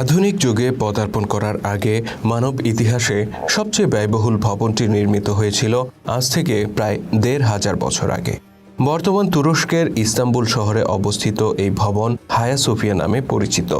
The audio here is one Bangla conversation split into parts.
আধুনিক যুগে পদার্পণ করার আগে মানব ইতিহাসে সবচেয়ে ব্যয়বহুল ভবনটি নির্মিত হয়েছিল আজ থেকে প্রায় দেড় হাজার বছর আগে। বর্তমান তুরস্কের ইস্তাম্বুল শহরে অবস্থিত এই ভবন হায়া সোফিয়া নামে পরিচিত।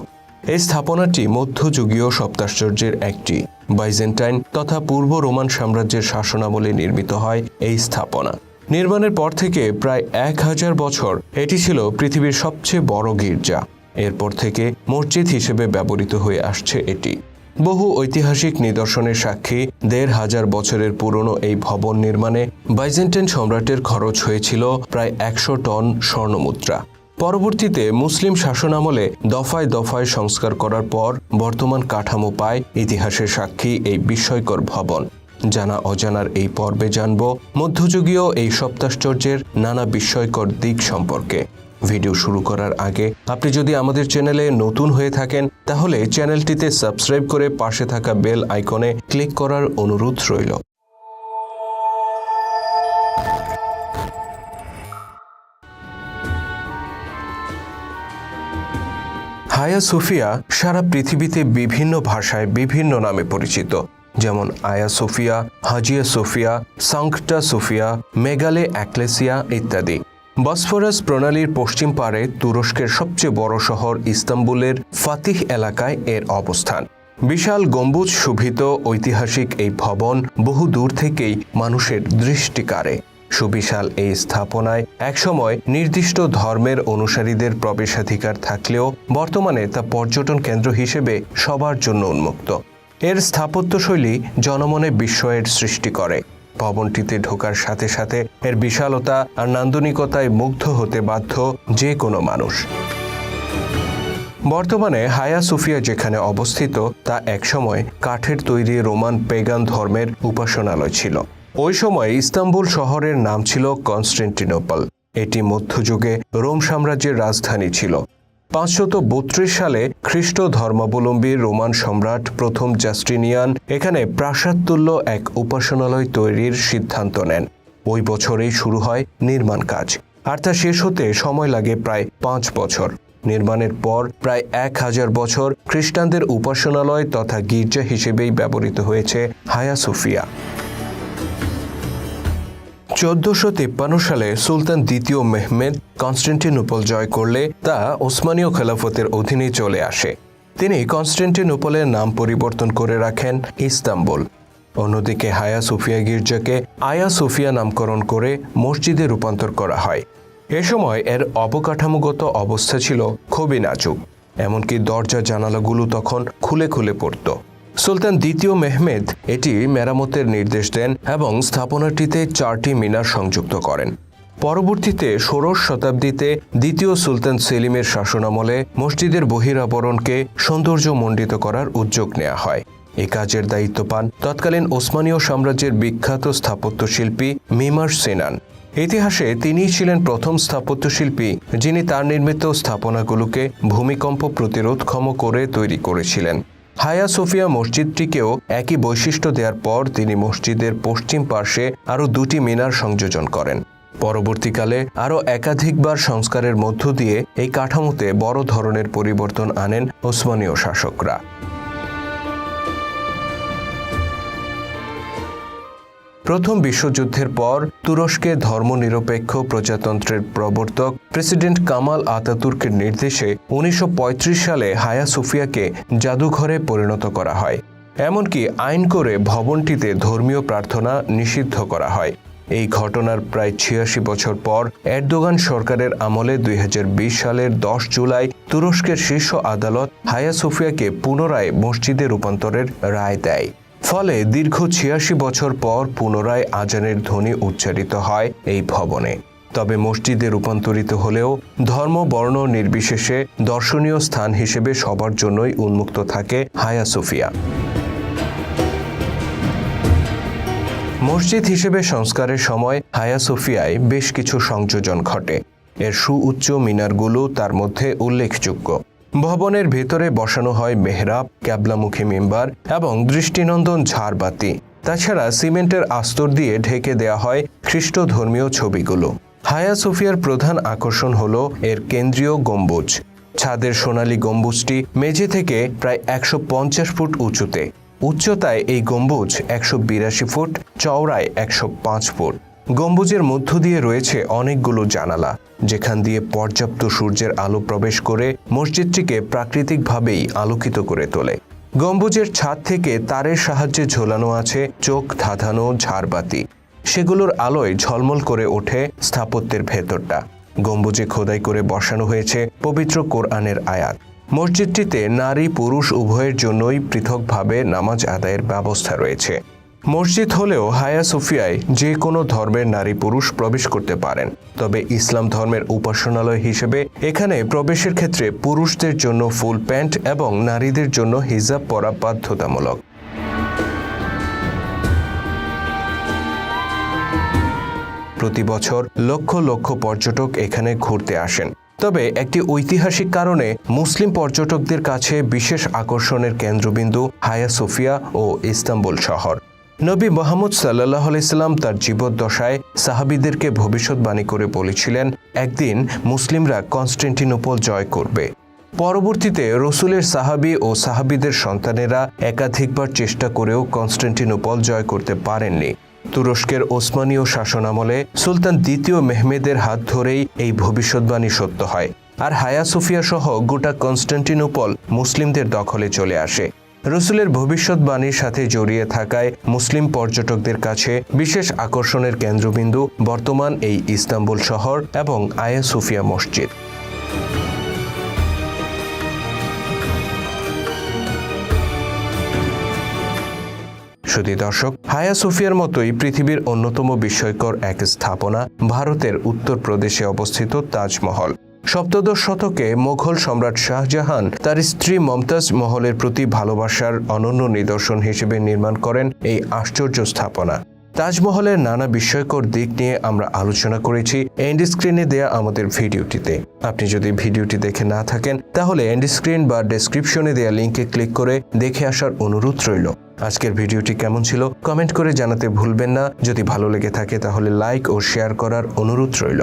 এই স্থাপনাটি মধ্যযুগীয় সপ্তাশ্চর্যের একটি, বাইজেন্টাইন তথা পূর্ব রোমান সাম্রাজ্যের শাসনামলে নির্মিত হয় এই স্থাপনা। নির্মাণের পর থেকে প্রায় এক হাজার বছর এটি ছিল পৃথিবীর সবচেয়ে বড় গির্জা। এরপর থেকে মসজিদ হিসেবে ব্যবহৃত হয়ে আসছে এটি। বহু ঐতিহাসিক নিদর্শনের সাক্ষী, দেড় হাজার বছরের পুরনো এই ভবন নির্মাণে বাইজেন্টাইন সম্রাটের খরচ হয়েছিল প্রায় একশো টন স্বর্ণমুদ্রা। পরবর্তীতে মুসলিম শাসনামলে দফায় দফায় সংস্কার করার পর বর্তমান কাঠামো পায় ইতিহাসের সাক্ষী এই বিস্ময়কর ভবন। জানা অজানার এই পর্বে জানব মধ্যযুগীয় এই সপ্তাশ্চর্যের নানা বিস্ময়কর দিক সম্পর্কে। ভিডিও শুরু করার আগে আপনি যদি আমাদের চ্যানেলে নতুন হয়ে থাকেন, তাহলে চ্যানেলটিতে সাবস্ক্রাইব করে পাশে থাকা বেল আইকনে ক্লিক করার অনুরোধ রইল। হায়া সুফিয়া সারা পৃথিবীতে বিভিন্ন ভাষায় বিভিন্ন নামে পরিচিত। যেমন Aya Sophia, Hagia Sophia, Sancta Sophia, Megale Ekklesia ইত্যাদি। বসফরাস প্রণালীর পশ্চিম পারে তুরস্কের সবচেয়ে বড় শহর ইস্তাম্বুলের ফাতিহ এলাকায় এর অবস্থান। বিশাল গম্বুজ শোভিত ঐতিহাসিক এই ভবন বহু দূর থেকেই মানুষের দৃষ্টি কাড়ে। সুবিশাল এই স্থাপনায় একসময় নির্দিষ্ট ধর্মের অনুসারীদের প্রবেশাধিকার থাকলেও বর্তমানে তা পর্যটন কেন্দ্র হিসেবে সবার জন্য উন্মুক্ত। এর স্থাপত্যশৈলী জনমনে বিস্ময়ের সৃষ্টি করে। ভবনটিতে ঢোকার সাথে সাথে এর বিশালতা আর নান্দনিকতায় মুগ্ধ হতে বাধ্য যে কোনো মানুষ। বর্তমানে হায়া সুফিয়া যেখানে অবস্থিত, তা একসময় কাঠের তৈরি রোমান পেগান ধর্মের উপাসনালয় ছিল। ওই সময় ইস্তাম্বুল শহরের নাম ছিল কনস্টেন্টিনোপল। এটি মধ্যযুগে রোম সাম্রাজ্যের রাজধানী ছিল। পাঁচশত বত্রিশ সালে খ্রিস্ট ধর্মাবলম্বী রোমান সম্রাট প্রথম জাস্টিনিয়ান এখানে প্রাসাদতুল্য এক উপাসনালয় তৈরির সিদ্ধান্ত নেন। ওই বছরেই শুরু হয় নির্মাণ কাজ। আর তা শেষ হতে সময় লাগে প্রায় পাঁচ বছর। নির্মাণের পর প্রায় এক হাজার বছর খ্রিস্টানদের উপাসনালয় তথা গির্জা হিসেবেই ব্যবহৃত হয়েছে হায়া সোফিয়া। চোদ্দশো তিপ্পান্ন সালে সুলতান দ্বিতীয় মেহমেদ কনস্টেন্টিনোপল জয় করলে তা ওসমানীয় খেলাফতের অধীনে চলে আসে। তিনি কনস্টেন্টিনোপলের নাম পরিবর্তন করে রাখেন ইস্তাম্বুল। অন্যদিকে হায়া সুফিয়া গির্জাকে আয়া সুফিয়া নামকরণ করে মসজিদে রূপান্তর করা হয়। এ সময় এর অবকাঠামোগত অবস্থা ছিল খুবই নাজুক, এমনকি দরজা জানালাগুলো তখন খুলে খুলে পড়ত। সুলতান দ্বিতীয় মেহমেদ এটি মেরামতের নির্দেশ দেন এবং স্থাপনাটিতে চারটি মিনার সংযুক্ত করেন। পরবর্তীতে ষোড়শ শতাব্দীতে দ্বিতীয় সুলতান সেলিমের শাসনামলে মসজিদের বহিরাবরণকে সৌন্দর্যমণ্ডিত করার উদ্যোগ নেওয়া হয়। এ কাজের দায়িত্ব পান তৎকালীন ওসমানীয় সাম্রাজ্যের বিখ্যাত স্থাপত্যশিল্পী মিমার সেনান। ইতিহাসে তিনিই ছিলেন প্রথম স্থাপত্যশিল্পী যিনি তার নির্মিত স্থাপনাগুলোকে ভূমিকম্প প্রতিরোধক্ষম করে তৈরি করেছিলেন। হায়া সোফিয়া মসজিদটিকেও একই বৈশিষ্ট্য দেওয়ার পর তিনি মসজিদের পশ্চিম পার্শ্বে আরও দুটি মিনার সংযোজন করেন। পরবর্তীকালে আরও একাধিকবার সংস্কারের মধ্য দিয়ে এই কাঠামোতে বড় ধরনের পরিবর্তন আনেন ওসমানীয় শাসকরা। প্রথম বিশ্বযুদ্ধের পর তুরস্কে ধর্মনিরপেক্ষ প্রজাতন্ত্রের প্রবর্তক প্রেসিডেন্ট কামাল আতাতুর্কের নির্দেশে উনিশশো পঁয়ত্রিশ সালে হায়া সুফিয়াকে জাদুঘরে পরিণত করা হয়। এমনকি আইন করে ভবনটিতে ধর্মীয় প্রার্থনা নিষিদ্ধ করা হয়। এই ঘটনার প্রায় ছিয়াশি বছর পর এরদোগান সরকারের আমলে দুই হাজার বিশ সালের দশ জুলাই তুরস্কের শীর্ষ আদালত হায়া সুফিয়াকে পুনরায় মসজিদে রূপান্তরের রায় দেয়। ফলে দীর্ঘ ছিয়াশি বছর পর পুনরায় আজানের ধ্বনি উচ্চারিত হয় এই ভবনে। তবে মসজিদে রূপান্তরিত হলেও ধর্ম, বর্ণ নির্বিশেষে দর্শনীয় স্থান হিসেবে সবার জন্যই উন্মুক্ত থাকে হায়া সুফিয়া। মসজিদ হিসেবে সংস্কারের সময় হায়া সোফিয়ায় বেশ কিছু সংযোজন ঘটে। এর সুউচ্চ মিনারগুলো তার মধ্যে উল্লেখযোগ্য। ভবনের ভেতরে বসানো হয় মেহরাব, ক্যাবলামুখী মেম্বার এবং দৃষ্টিনন্দন ঝাড়বাতি। তাছাড়া সিমেন্টের আস্তর দিয়ে ঢেকে দেয়া হয় খ্রিস্ট ধর্মীয় ছবিগুলো। হায়া সোফিয়ার প্রধান আকর্ষণ হল এর কেন্দ্রীয় গম্বুজ। ছাদের সোনালী গম্বুজটি মেঝে থেকে প্রায় একশো পঞ্চাশ ফুট উঁচুতে। উচ্চতায় এই গম্বুজ একশো বিরাশি ফুট, চওড়ায় একশো পাঁচ ফুট। গম্বুজের মধ্য দিয়ে রয়েছে অনেকগুলো জানালা, যেখান দিয়ে পর্যাপ্ত সূর্যের আলো প্রবেশ করে মসজিদটিকে প্রাকৃতিকভাবেই আলোকিত করে তোলে। গম্বুজের ছাদ থেকে তারের সাহায্যে ঝোলানো আছে চোখ ধাঁধানো ঝাড়বাতি। সেগুলোর আলোয় ঝলমল করে ওঠে স্থাপত্যের ভেতরটা। গম্বুজে খোদাই করে বসানো হয়েছে পবিত্র কোরআনের আয়াত। মসজিদটিতে নারী পুরুষ উভয়ের জন্যই পৃথকভাবে নামাজ আদায়ের ব্যবস্থা রয়েছে। মসজিদ হলেও হায়া সোফিয়ায় যে কোনো ধর্মের নারী পুরুষ প্রবেশ করতে পারেন। তবে ইসলাম ধর্মের উপাসনালয় হিসেবে এখানে প্রবেশের ক্ষেত্রে পুরুষদের জন্য ফুল প্যান্ট এবং নারীদের জন্য হিজাব পরা বাধ্যতামূলক। প্রতি বছর লক্ষ লক্ষ পর্যটক এখানে ঘুরতে আসেন। তবে একটি ঐতিহাসিক কারণে মুসলিম পর্যটকদের কাছে বিশেষ আকর্ষণের কেন্দ্রবিন্দু হায়া সোফিয়া ও ইস্তাম্বুল শহর। নবী মোহাম্মদ সাল্লাহ আলাইসাল্লাম তার জীবদ্দশায় সাহাবিদেরকে ভবিষ্যৎবাণী করে বলেছিলেন, একদিন মুসলিমরা কনস্টেন্টিনোপল জয় করবে। পরবর্তীতে রসুলের সাহাবি ও সাহাবিদের সন্তানেরা একাধিকবার চেষ্টা করেও কনস্টেন্টিনোপল জয় করতে পারেননি। তুরস্কের ওসমানীয় শাসনামলে সুলতান দ্বিতীয় মেহমেদের হাত ধরেই এই ভবিষ্যৎবাণী সত্য হয়, আর হায়া সোফিয়া সহ গোটা কনস্টান্টিনোপল মুসলিমদের দখলে চলে আসে। রসুলের ভবিষ্যৎবাণীর সাথে জড়িয়ে থাকায় মুসলিম পর্যটকদের কাছে বিশেষ আকর্ষণের কেন্দ্রবিন্দু বর্তমান এই ইস্তাম্বুল শহর এবং আয়া সোফিয়া মসজিদ। শুধু দর্শক, হায়া সুফিয়ার মতোই পৃথিবীর অন্যতম বিস্ময়কর এক স্থাপনা ভারতের উত্তরপ্রদেশে অবস্থিত তাজমহল। সপ্তদশ শতকে মোঘল সম্রাট শাহজাহান তার স্ত্রী মমতাজ মহলের প্রতি ভালোবাসার অনন্য নিদর্শন হিসেবে নির্মাণ করেন এই আশ্চর্য স্থাপনা। তাজমহলের নানা বিস্ময়কর দিক নিয়ে আমরা আলোচনা করেছি এন্ড স্ক্রিনে দেয়া আমাদের ভিডিওটিতে। আপনি যদি ভিডিওটি দেখে না থাকেন, তাহলে এন্ড স্ক্রিন বা ডেসক্রিপশনে দেয়া লিঙ্কে ক্লিক করে দেখে আসার অনুরোধ রইল। আজকের ভিডিওটি কেমন ছিল কমেন্ট করে জানাতে ভুলবেন না। যদি ভালো লেগে থাকে, তাহলে লাইক ও শেয়ার করার অনুরোধ রইল।